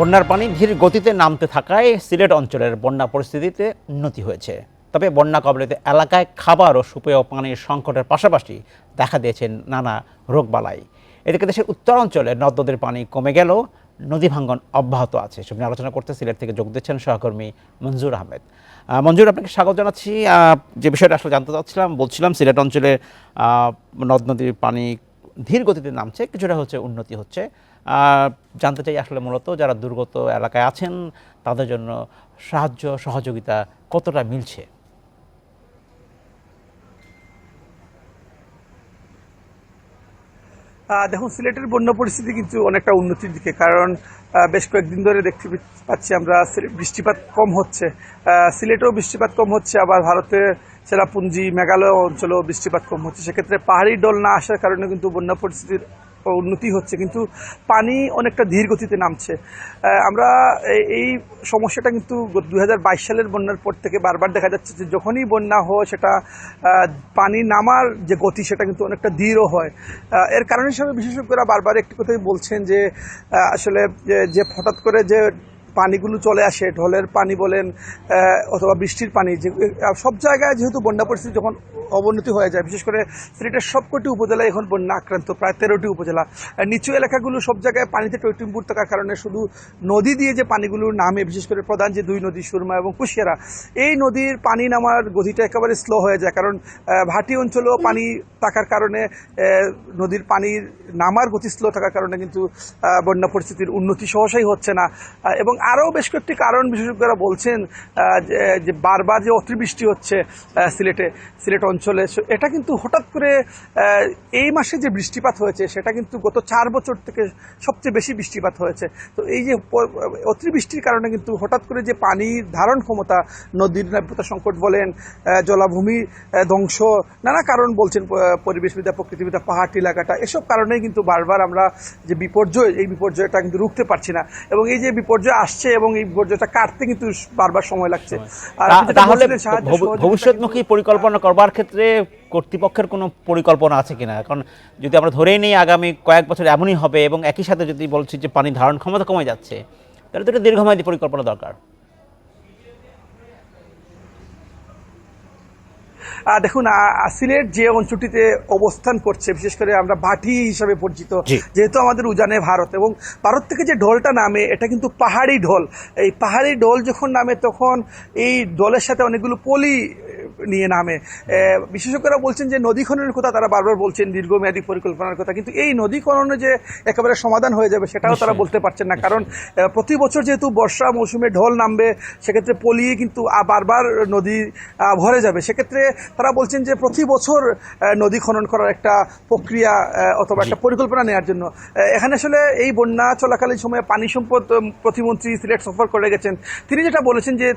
বন্যার পানি ধীর গতিতে নামতে থাকায় সিলেট অঞ্চলের বন্যা পরিস্থিতিতে উন্নতি হয়েছে। তবে বন্যা কবলিত এলাকায় খাবার ও সুপেয় পানির সংকটের পাশাপাশি দেখা দিয়েছে নানা রোগবালাই। এদিকে দেশের উত্তরাঞ্চলে নদ নদীর পানি কমে গেলেও নদী ভাঙ্গন অব্যাহত আছে সব আলোচনা করতে সিলেট থেকে যোগ দিচ্ছেন সহকর্মী মঞ্জুর আহমেদ। মঞ্জুর আপনাকে স্বাগত জানাচ্ছি। যে বিষয়টা আসলে জানতে চাচ্ছিলাম, বলছিলাম সিলেট অঞ্চলে নদ, নদীর পানি ধীর গতিতে নামছে, কিছুটা হচ্ছে উন্নতি হচ্ছে। জানতে চাই আসলে মূলত যারা দুর্গত এলাকায় আছেন, তাদের জন্য সাহায্য, সহযোগিতা কতটা মিলছে? দেখুন, সিলেটের বন্যা পরিস্থিতি কিন্তু অনেকটা উন্নতির দিকে, কারণ বেশ কয়েকদিন ধরে দেখতে পাচ্ছি আমরা বৃষ্টিপাত কম হচ্ছে। সিলেটেও বৃষ্টিপাত কম হচ্ছে, আবার ভারতে সেরাপুঞ্জি মেঘালয় অঞ্চলেও বৃষ্টিপাত কম হচ্ছে। সেক্ষেত্রে পাহাড়ি ডল না আসার কারণে কিন্তু বন্যা পরিস্থিতির উন্নতি হচ্ছে, কিন্তু পানি অনেকটা ধীর গতিতে নামছে আমরা এই- সমস্যাটা কিন্তু দু হাজার বাইশ সালের বন্যার পর থেকে বারবার দেখা যাচ্ছে যে যখনই বন্যা হয় সেটা পানি নামার যে গতি সেটা কিন্তু অনেকটা ধীরও হয়। এর কারণ হিসাবে বিশেষজ্ঞরা বারবার একটি কথাই বলছেন যে আসলে যে হঠাৎ করে যে পানিগুলো চলে আসে, ঢলের পানি বলেন অথবা বৃষ্টির পানি, যে সব জায়গায় যেহেতু বন্যা পরিস্থিতি যখন অবনতি হয়ে যায়, বিশেষ করে সিলেটের সবকটি উপজেলায় এখন বন্যা আক্রান্ত, প্রায় তেরোটি উপজেলা। নিচু এলাকাগুলো সব জায়গায় পানিতে টৈটুম্বুর থাকার কারণে শুধু নদী দিয়ে যে পানিগুলো নামে, বিশেষ করে প্রধান যে দুই নদী, সুরমা এবং কুশিয়ারা, এই নদীর পানি নামার গতিটা একেবারে স্লো হয়ে যায়। কারণ ভাটি অঞ্চলেও পানি থাকার কারণে নদীর পানির নামার গতি স্লো থাকার কারণে কিন্তু বন্যা পরিস্থিতির উন্নতি সহসাই হচ্ছে না। এবং আরও বেশ কয়েকটি কারণ বিশেষজ্ঞরা বলছেন যে- বারবার যে অতিবৃষ্টি হচ্ছে সিলেটে, সিলেট অঞ্চলে এটা কিন্তু হঠাৎ করে এই মাসে যে বৃষ্টিপাত হয়েছে, সেটা কিন্তু গত চার বছর থেকে সবচেয়ে বেশি বৃষ্টিপাত হয়েছে। তো এই যে অতিবৃষ্টির কারণে কিন্তু হঠাৎ করে যে পানির ধারণ ক্ষমতা, নদীর নাব্যতা সংকট বলেন জলাভূমি ধ্বংস, নানা কারণ বলছেন পরিবেশবিদ্যা প্রকৃতিবিদ্যা পাহাড় এলাকাটা এসব কারণেই কিন্তু বারবার আমরা যে বিপর্যয়, এই বিপর্যয়টা কিন্তু রুখতে পারছি না। এবং এই যে বিপর্যয় আসছে এবং এই বর্জ্যটা কাটতে কিন্তু বারবার সময় লাগছে। তাহলে ভবিষ্যৎমুখী পরিকল্পনা করবার ক্ষেত্রে কর্তৃপক্ষের কোনো পরিকল্পনা আছে কিনা? কারণ যদি আমরা ধরেই নিই আগামী কয়েক বছর এমনই হবে এবং একই সাথে যদি বলছি যে পানি ধারণ ক্ষমতা কমে যাচ্ছে তাহলে তো একটা দীর্ঘমেয়াদী পরিকল্পনা দরকার। দেখুন সিলেট যে অঞ্চলটিতে অবস্থান করছে বিশেষ করে আমরা ভাটি হিসাবে পরিচিত যেহেতু আমাদের উজানে ভারত এবং ভারত থেকে যে ঢোলটা নামে এটা কিন্তু পাহাড়ি ঢোল। এই পাহাড়ি ঢোল যখন নামে তখন এই ঢোলের সাথে অনেকগুলো পলি নিয়ে নামে। বিশেষজ্ঞরা বলছেন যে নদী খননের কথা তারা বারবার বলছেন দীর্ঘমেয়াদী পরিকল্পনার কথা। কিন্তু এই নদী খননে যে একেবারে সমাধান হয়ে যাবে সেটাও তারা বলতে পারছেন না। কারণ প্রতি বছর যেহেতু বর্ষা মৌসুমে ঢোল নামবে সেক্ষেত্রে পলিয়ে কিন্তু বারবার নদী ভরে যাবে। সেক্ষেত্রে তারা বলছেন যে প্রতি বছর নদী খনন করার একটা প্রক্রিয়া অথবা একটা পরিকল্পনা নেওয়ার জন্য। এখানে আসলে এই বন্যা চলাকালীন সময়ে পানি সম্পদ প্রতিমন্ত্রী সিলেট সফর করে গেছেন। তিনি যেটা বলেছেন যে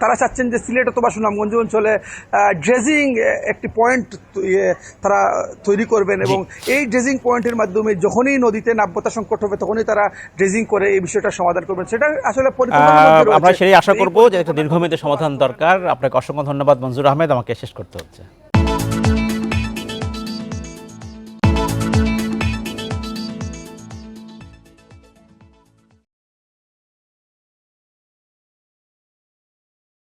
তারা চাচ্ছেন যে সিলেট অথবা সুনামগঞ্জ অঞ্চলে ড্রেজিং একটি পয়েন্ট তারা তৈরি করবেন এবং এই ড্রেজিং পয়েন্টের মাধ্যমে যখনই নদীতে নাব্যতা সংকট হবে তখনই তারা ড্রেজিং করে এই বিষয়টা সমাধান করবেন। সেটা আসলে আমরা সেই আশা করব যে একটা দীর্ঘমেয়াদী সমাধান দরকার। আপনাকে অসংখ্য ধন্যবাদ মঞ্জুর আহমেদ। আমাকে শেষ করতে হচ্ছে।